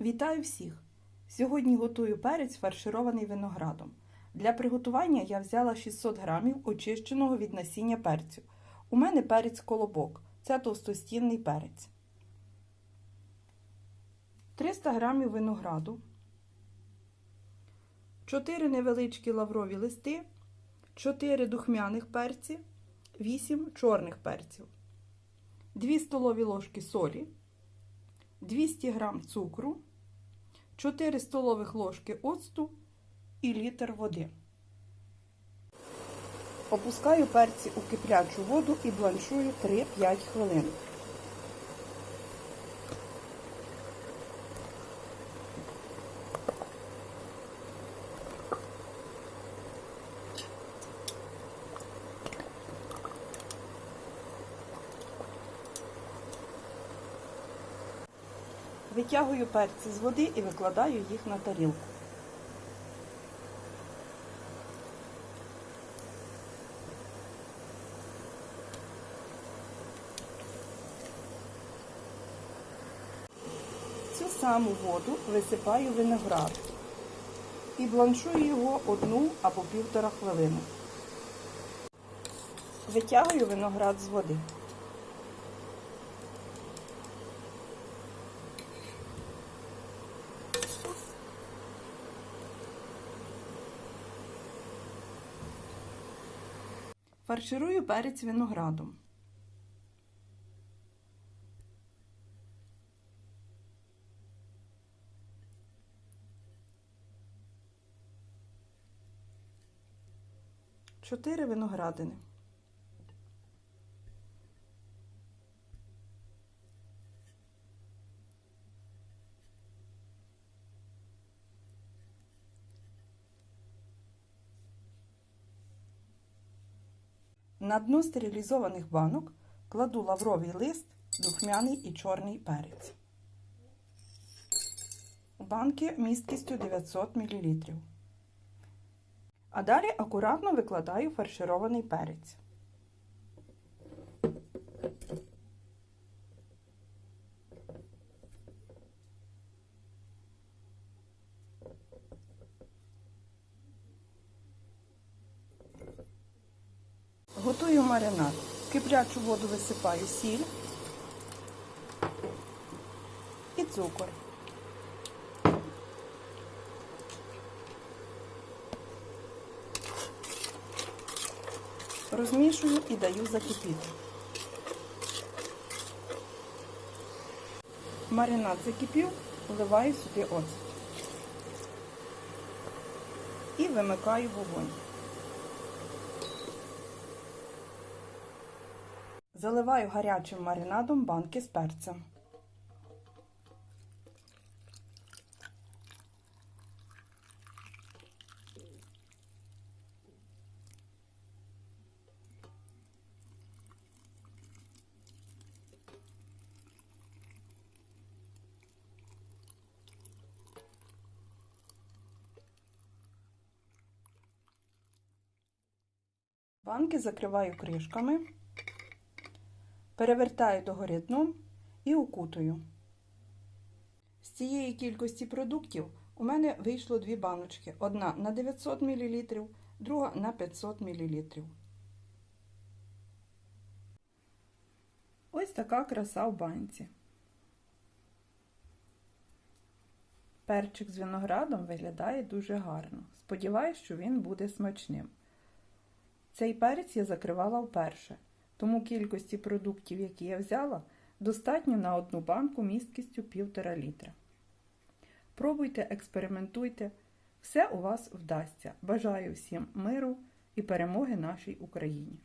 Вітаю всіх! Сьогодні готую перець фарширований виноградом. Для приготування я взяла 600 грамів очищеного від насіння перцю. У мене перець колобок. Це товстостінний перець. 300 грамів винограду. 4 невеличкі лаврові листи, 4 духмяних перці, 8 чорних перців, 2 столові ложки солі, 200 г цукру, 4 столових ложки оцту і літр води. Опускаю перці у киплячу воду і бланшую 3-5 хвилин. Витягую перці з води і викладаю їх на тарілку. Цю саму воду висипаю виноград і бланшую його одну або півтора хвилини. Витягую виноград з води. Фарширую перець виноградом. Чотири виноградини. На дно стерилізованих банок кладу лавровий лист, духмяний і чорний перець. Банки місткістю 900 мл. А далі акуратно викладаю фарширований перець. Готую маринад. В киплячу воду висипаю сіль і цукор. Розмішую і даю закипіти. Маринад закипів, вливаю сюди оцет. І вимикаю вогонь. Заливаю гарячим маринадом банки з перцем. Банки закриваю кришками. Перевертаю догори дном і укутую. З цієї кількості продуктів у мене вийшло дві баночки. Одна на 900 мл, друга на 500 мл. Ось така краса в банці. Перчик з виноградом виглядає дуже гарно. Сподіваюсь, що він буде смачним. Цей перець я закривала вперше. Тому кількості продуктів, які я взяла, достатньо на одну банку місткістю 1,5 літра. Пробуйте, експериментуйте, все у вас вдасться. Бажаю всім миру і перемоги нашій Україні!